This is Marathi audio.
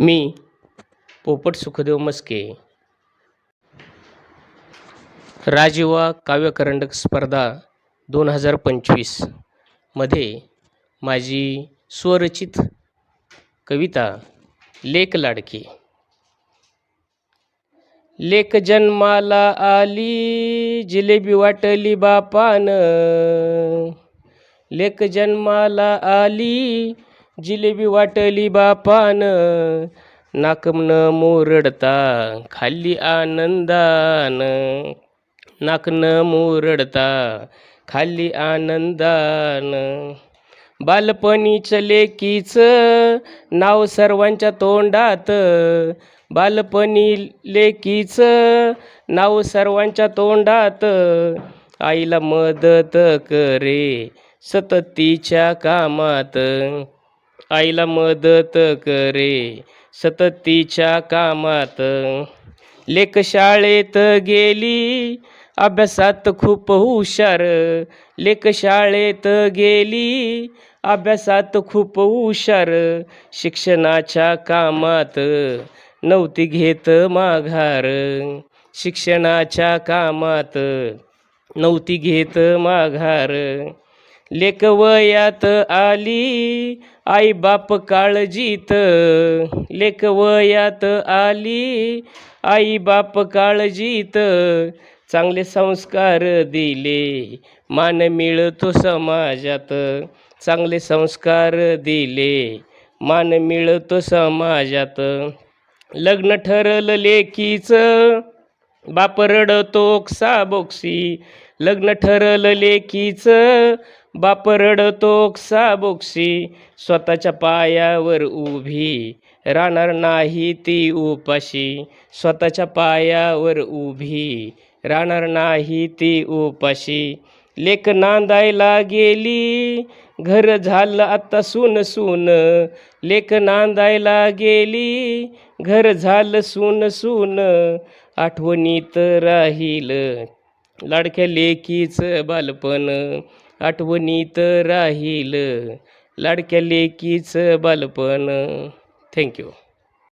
मी पोपट सुखदेव मस्के. राजीवा काव्यकरंडक स्पर्धा दोन हजार पंचवीसमध्ये माझी स्वरचित कविता लेख लाडकी. लेख जन्माला आली जिलेबी वाटली बापानं. लेक जन्माला आली जिलेबी वाटली बापान नाकमन मोरडता खाल्ली आनंदान. नाकन मोरडता खाल्ली आनंदान. बालपणीचं लेकीचं नाव सर्वांच्या तोंडात. बालपणी लेकीचं नाव सर्वांच्या तोंडात. आईला मदत करे सततीच्या कामात. आईला मदत करे सततीच्या कामात. लेक शाळेत गेली अभ्यासात खूप हुशार. लेक शाळेत गेली अभ्यासात खूप हुशार. शिक्षणाच्या कामात नव्हती घेत माघार. शिक्षणाच्या कामात नव्हती घेत माघार. लेकवयात आली आई बाप काळजीत. लेक वयात आली आई बाप काळजीत. चांगले संस्कार दिले मान मिळतो समाजात. चांगले संस्कार दिले मान मिळतो समाजात. लग्न ठरलं लेकीचं बाप रडतो बोक्सी लग्न ठरलं लेकीचं बाप रडतो बोक्सी स्वतःच्या पायावर उभी राहणार नाही ती उपाशी. स्वतःच्या पायावर उभी राहणार नाही ती उपाशी. लेख नांदायला गेली घर झालं आता सून सून. लेख नांदायला गेली घर झालं सून सून. आठवणीत राहील लाडक्या लेकीच बालपण आठवणीत राहील. लाडक्या लेकीच बालपण. थँक्यू